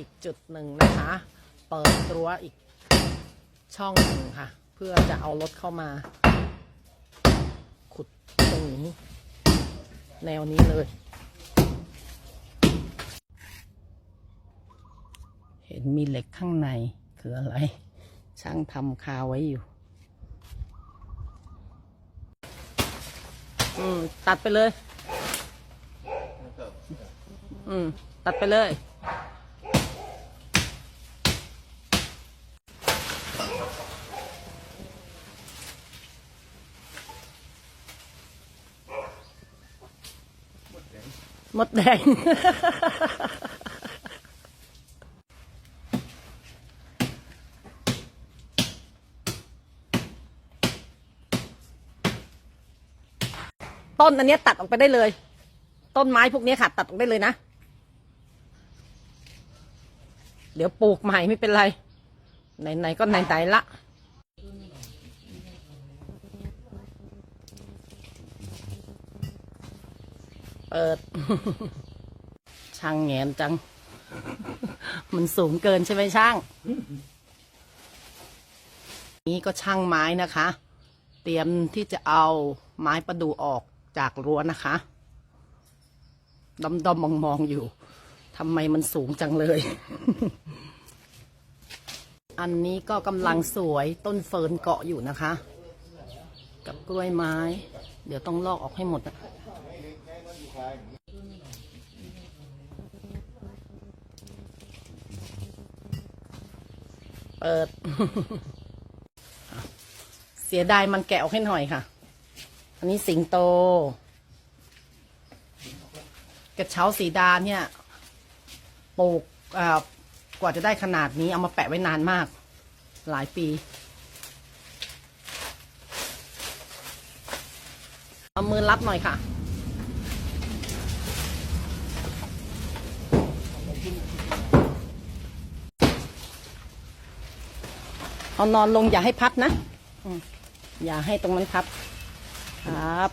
อีกจุดหนึ่งนะคะ เปิดรั้วอีกช่องหนึ่งค่ะ เพื่อจะเอารถเข้ามา ขุดตรงนี้ แนวนี้เลย เห็นมีเหล็กข้างในคืออะไร ช่างทำคาไว้อยู่ตัดไปเลย อืม ตัดไปเลย มดแดง ต้นอันนี้ตัดออกไปได้เลย ต้นไม้พวกนี้ค่ะ ตัดออกได้เลยนะ เดี๋ยวปลูกใหม่ไม่เป็นไร ไหนๆก็ไหนๆละ เปิด ช่างแงนจัง มันสูงเกินใช่ไหมช่าง นี้ก็ช่างไม้นะคะ เตรียมที่จะเอาไม้ประดูออกจากรั้วนะคะดำดำมองมองๆอยู่ทำไมมันสูงจังเลย อันนี้ก็กำลังสวยต้นเฟิร์นเกาะอยู่นะคะ กับกล้วยไม้ เดี๋ยวต้องลอกออกให้หมดอะ เปิด เสียดายมันแกะออกให้หน่อยค่ะ อันนี้สิงโต กระเช้าสีดาเนี่ยปลูกกว่าจะได้ขนาดนี้เอามาแปะไว้นานมาก หลายปีเอามือรับหน่อยค่ะ เอานอนลงอย่าให้พับนะอย่าให้ตรงนั้นพับ ครับ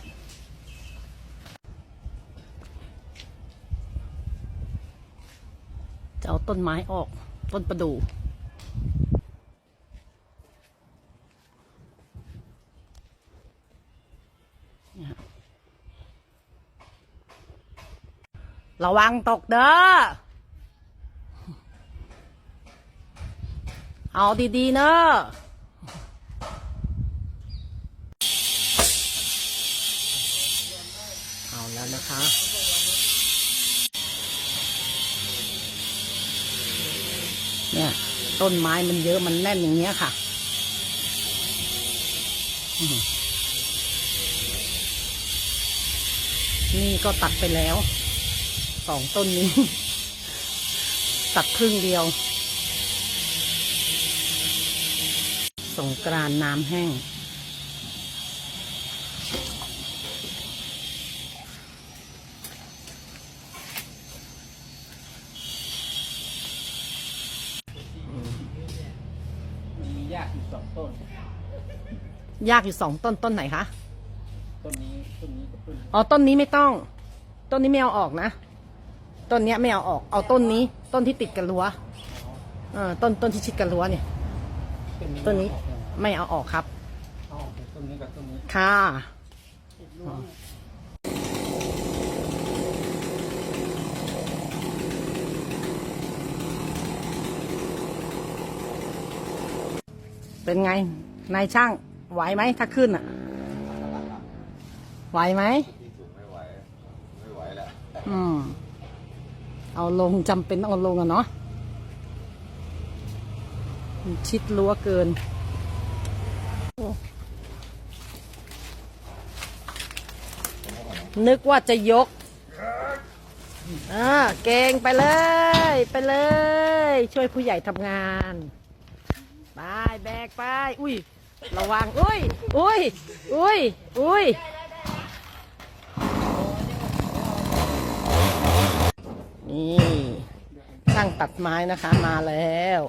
จะเอาต้นไม้ออก ต้นประดู่ระวังตกเด้อ เอาดีๆเนอะเอาแล้วนะคะเนี่ยต้นไม้มันเยอะมันแน่นอย่างเงี้ยค่ะนี่ก็ตัดไปแล้ว สองต้นนี้ ตัดครึ่งเดียว สงกรานต์น้ำแห้งมีหญ้าอยู่สองต้น ยากอยู่สองต้นต้นไหนคะต้นนี้ ต้นนี้กับต้นนี้อ๋อต้นนี้ไม่ต้อง ต้นนี้ไม่เอาออกนะต้นเนี้ยไม่เอาออกเอาต้นนี้ ต้นที่ติดกับรั้วเออต้นต้นที่ชิดกับรั้วเนี่ย ต้นนี้ ไม่เอาออกครับเอาออกจากต้นนี้กับต้นนี้ค่ะเป็นไงนายช่างไหวไหมถ้าขึ้นอะ ไหวไหมที่สูงไม่ไหว ไม่ไหวแล้วอืมเอาลงจำเป็นต้องเอาลงอะเนาะมันชิดรั้วเกินโอ้ นึกว่าจะยกอ่าเก่งไปเลย ไปเลย ช่วยผู้ใหญ่ทำงาน ไปแบกไป อุ้ย ระวัง อุ้ย อุ้ย อุ้ย อุ้ยนี่ช่างตัดไม้นะคะมาแล้ว